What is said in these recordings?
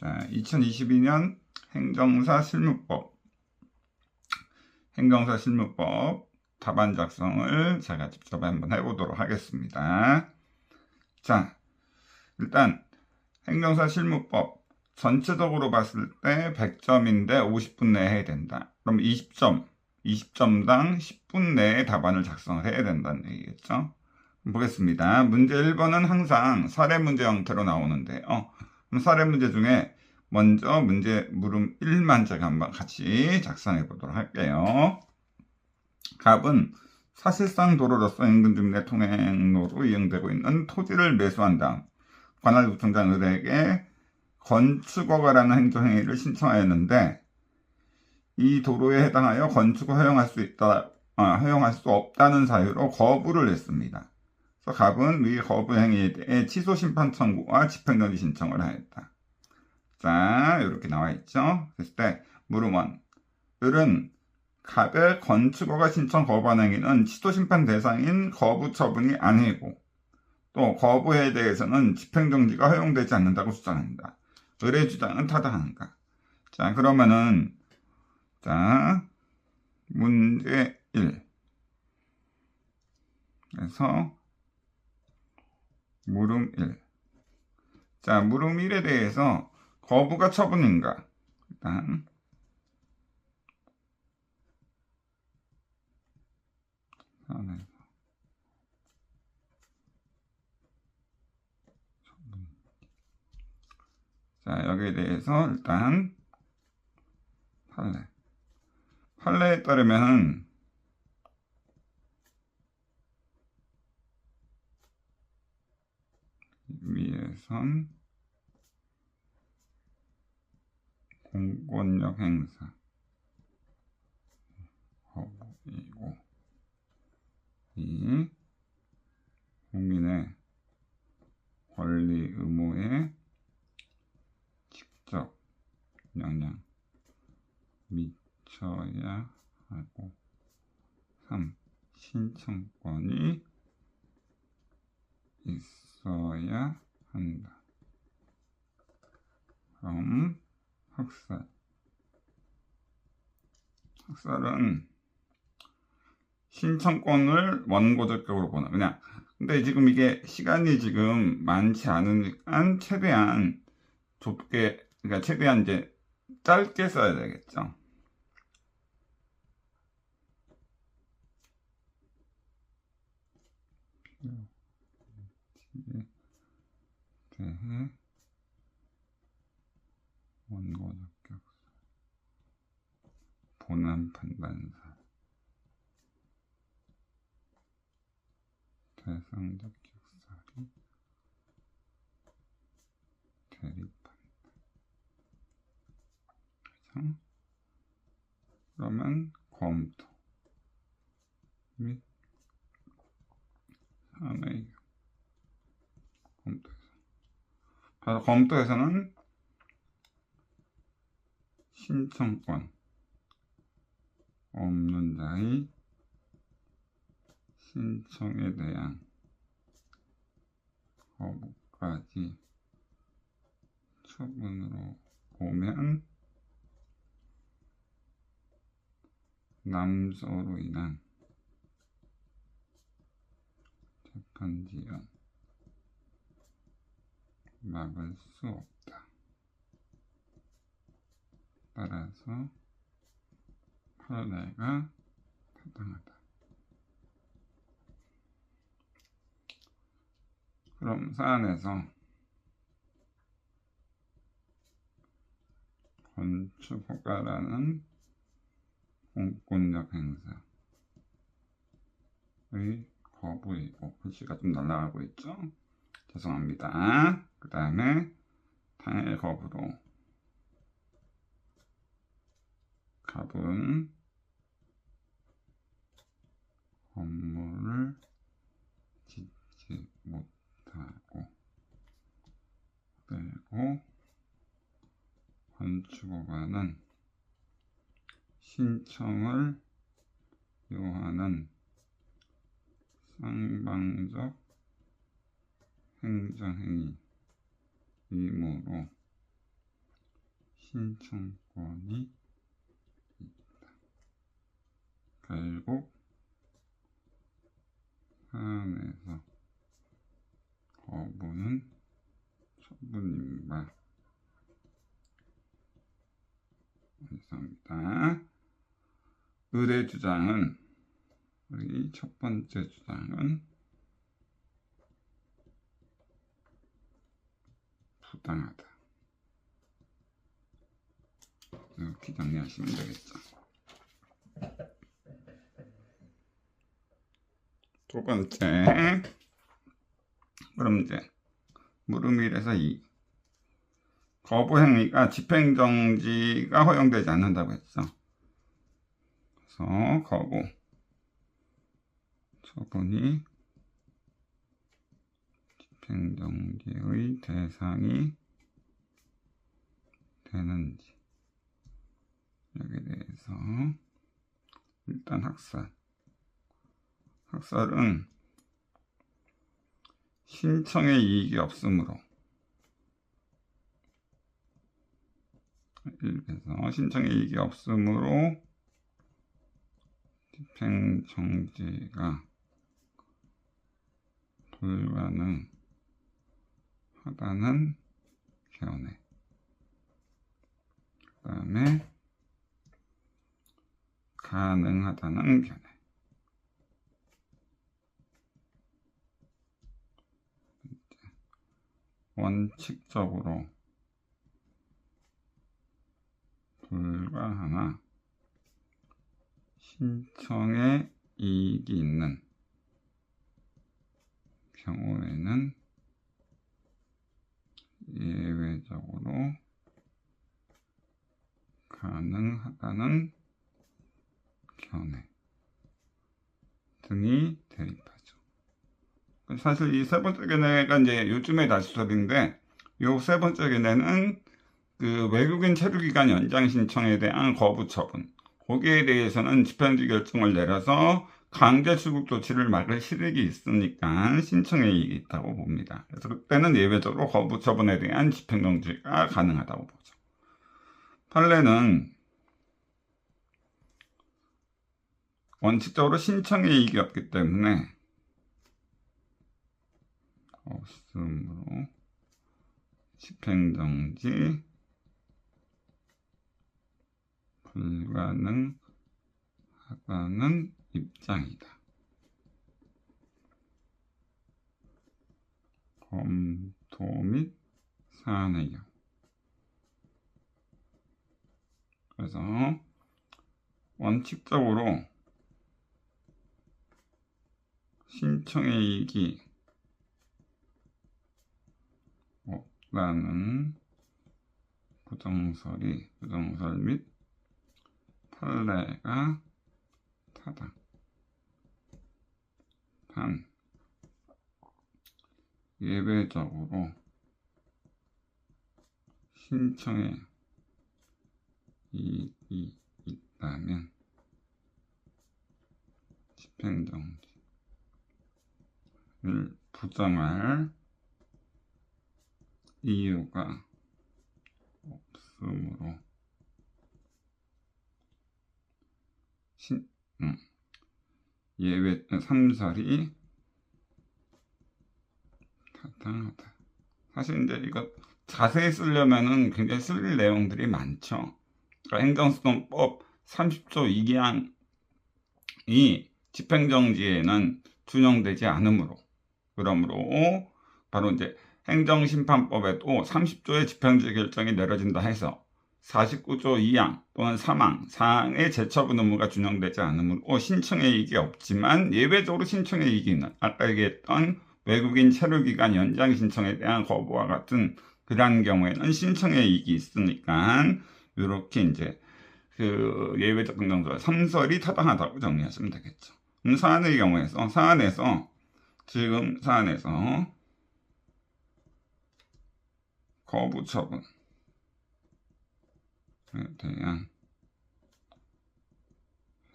자, 2022년 행정사 실무법. 행정사 실무법 답안 작성을 제가 직접 한번 해보도록 하겠습니다. 자, 일단 행정사 실무법 전체적으로 봤을 때 100점인데 50분 내에 해야 된다. 그럼 20점, 20점당 10분 내에 답안을 작성을 해야 된다는 얘기겠죠? 보겠습니다. 문제 1번은 항상 사례 문제 형태로 나오는데요. 사례 문제 중에 먼저 문제 물음 1만 제가 한번 같이 작성해 보도록 할게요. 갑은 사실상 도로로서 인근 주민의 통행로로 이용되고 있는 토지를 매수한 다음 관할 구청장 을에게 건축허가라는 행정행위를 신청하였는데 이 도로에 해당하여 건축을 허용할 수 있다, 아, 허용할 수 없다는 사유로 거부를 했습니다. 그래서 갑은 위 거부 행위에 대해 취소 심판 청구와 집행정지 신청을 하였다. 자, 이렇게 나와 있죠. 그랬을 때 물음원 을은 갑의 건축허가 신청 거부한 행위는 취소 심판 대상인 거부 처분이 아니고 또 거부에 대해서는 집행정지가 허용되지 않는다고 주장한다. 을의 주장은 타당한가? 자, 그러면은 자, 문제 1. 그래서 물음 1. 자, 물음 1에 대해서 거부가 처분인가? 일단. 자, 여기에 대해서 일단 판례. 판례에 따르면 은 위에선 공권력 행사 허브이고 이 국민의 권리 의무에 직접 영향 미쳐야 하고 3. 신청권이 있어야 한다. 그럼 학살 학살은 신청권을 원고적격으로 보나 그냥 근데 지금 이게 시간이 지금 많지 않으니까 최대한 좁게 그러니까 최대한 이제 짧게 써야 되겠죠. 대해 원고 적 격사 본안 판단사. 대상 적 격사리. 대립한다 그죠? 그러면 검토. 및 사내 검토에서 그래서 검토에서는 신청권 없는 자의 신청에 대한 거부까지 처분으로 보면 남소로 인한 재판 지연 막을 수 없다. 따라서 판례가 타당하다. 그럼 사안에서 건축허가라는 공권력 행사의 거부이고 글씨가 좀 날아가고 있죠? 죄송합니다. 그 다음에 거부로 갑은 건물을 짓지 못하고 그리고 건축허가는 신청을 요하는 쌍방적 행정행위 이므로 신청권이 있다. 결국 사안에서 거부는 처분임과 완성이다. 의뢰 주장은 우리 첫 번째 주장은 부당하다. 이렇게 정리하시면 되겠죠. 두 번째, 그럼 이제 물음 일에서 이 거부 행위가 집행정지가 허용되지 않는다고 했죠. 그래서 거부 처분이 집 행정지의 대상이 되는지. 여기에 대해서 일단 학살. 학살은 신청의 이익이 없으므로 그래서 신청의 이익이 없으므로 집행 정지가 불가능 하다는 견해. 그 다음에 가능하다는 견해. 원칙적으로 불가하나 신청에 이익이 있는 경우에는 예외적으로 가능하다는 견해 등이 대립하죠. 사실 이 세 번째 견해가 이제 요즘에 다시 수업인데 요 세 번째 견해는 그 외국인 체류기간 연장 신청에 대한 거부 처분 거기에 대해서는 집행지 결정을 내려서 강제 출국 조치를 막을 실익이 있으니까 신청에 이익이 있다고 봅니다. 그래서 그때는 예외적으로 거부 처분에 대한 집행정지가 가능하다고 보죠. 판례는 원칙적으로 신청에 이익이 없기 때문에 없으므로 집행정지 불가능하다는 입장이다. 검토 및 사안의 경우. 그래서 원칙적으로 신청의 이익이 없다는 부정설이 부정설 및 판례가 타당. 단 예외적으로 신청에 이익이 있다면 집행정지를 부정할 이유가 없으므로 신, 음, 예외 삼설이 타당하다. 사실 이제 이거 자세히 쓰려면은 굉장히 쓸 내용들이 많죠. 그러니까 행정수동법 30조 2기항이 집행정지에는 준용되지 않으므로 그러므로 바로 이제 행정심판법에도 30조의 집행지 결정이 내려진다 해서 49조 2항 또는 3항, 4항의 제처분 의무가 준용되지 않으므로 신청의 이익이 없지만 예외적으로 신청의 이익이 있는 아까 얘기했던 외국인 체류기간 연장 신청에 대한 거부와 같은 그러한 경우에는 신청의 이익이 있으니까 이렇게 이제 그 예외적 긍정조 3설이 타당하다고 정리하시면 되겠죠. 음, 사안의 경우에서 사안에서 지금 사안에서 거부 처분 에 대한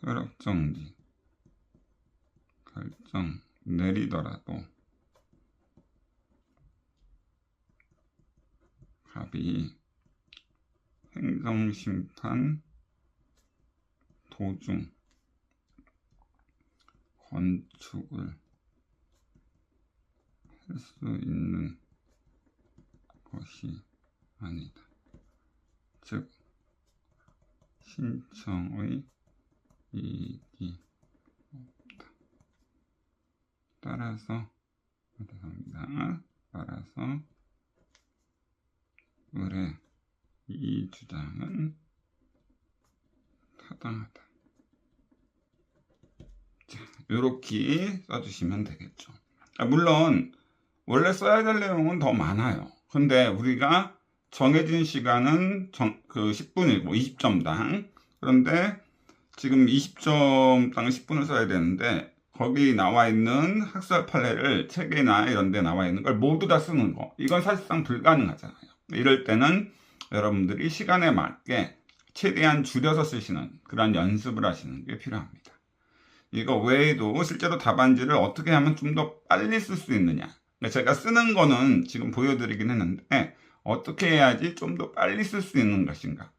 효력정지 결정 내리더라도 합의 행정심판 도중 건축을 할 수 있는 것이 아니다. 즉 신청의 이익이 없다. 따라서 죄송합니다. 따라서 의뢰 이 주장은 타당하다. 자, 이렇게 써주시면 되겠죠. 아, 물론 원래 써야 될 내용은 더 많아요. 근데 우리가 정해진 시간은 정, 그 10분이고 20점당. 그런데 지금 20점당 10분을 써야 되는데 거기 나와 있는 학습 판례를 책이나 이런 데 나와 있는 걸 모두 다 쓰는 거. 이건 사실상 불가능하잖아요. 이럴 때는 여러분들이 시간에 맞게 최대한 줄여서 쓰시는 그런 연습을 하시는 게 필요합니다. 이거 외에도 실제로 답안지를 어떻게 하면 좀 더 빨리 쓸 수 있느냐. 그러니까 제가 쓰는 거는 지금 보여드리긴 했는데 어떻게 해야지 좀 더 빨리 쓸 수 있는 것인가.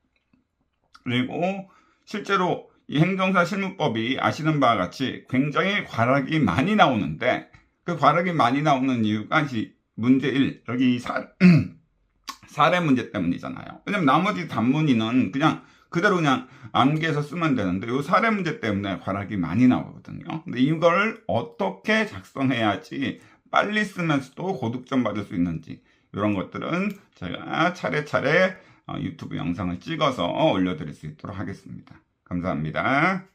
그리고 실제로 이 행정사 실무법이 아시는 바와 같이 굉장히 과락이 많이 나오는데 그 과락이 많이 나오는 이유가 이 문제 1 여기 사, 사례 문제 때문이잖아요. 왜냐면 나머지 단문이는 그냥 그대로 그냥 암기해서 쓰면 되는데 이 사례 문제 때문에 과락이 많이 나오거든요. 근데 이걸 어떻게 작성해야지 빨리 쓰면서도 고득점 받을 수 있는지 이런 것들은 제가 차례차례 어, 유튜브 영상을 찍어서 올려드릴 수 있도록 하겠습니다. 감사합니다.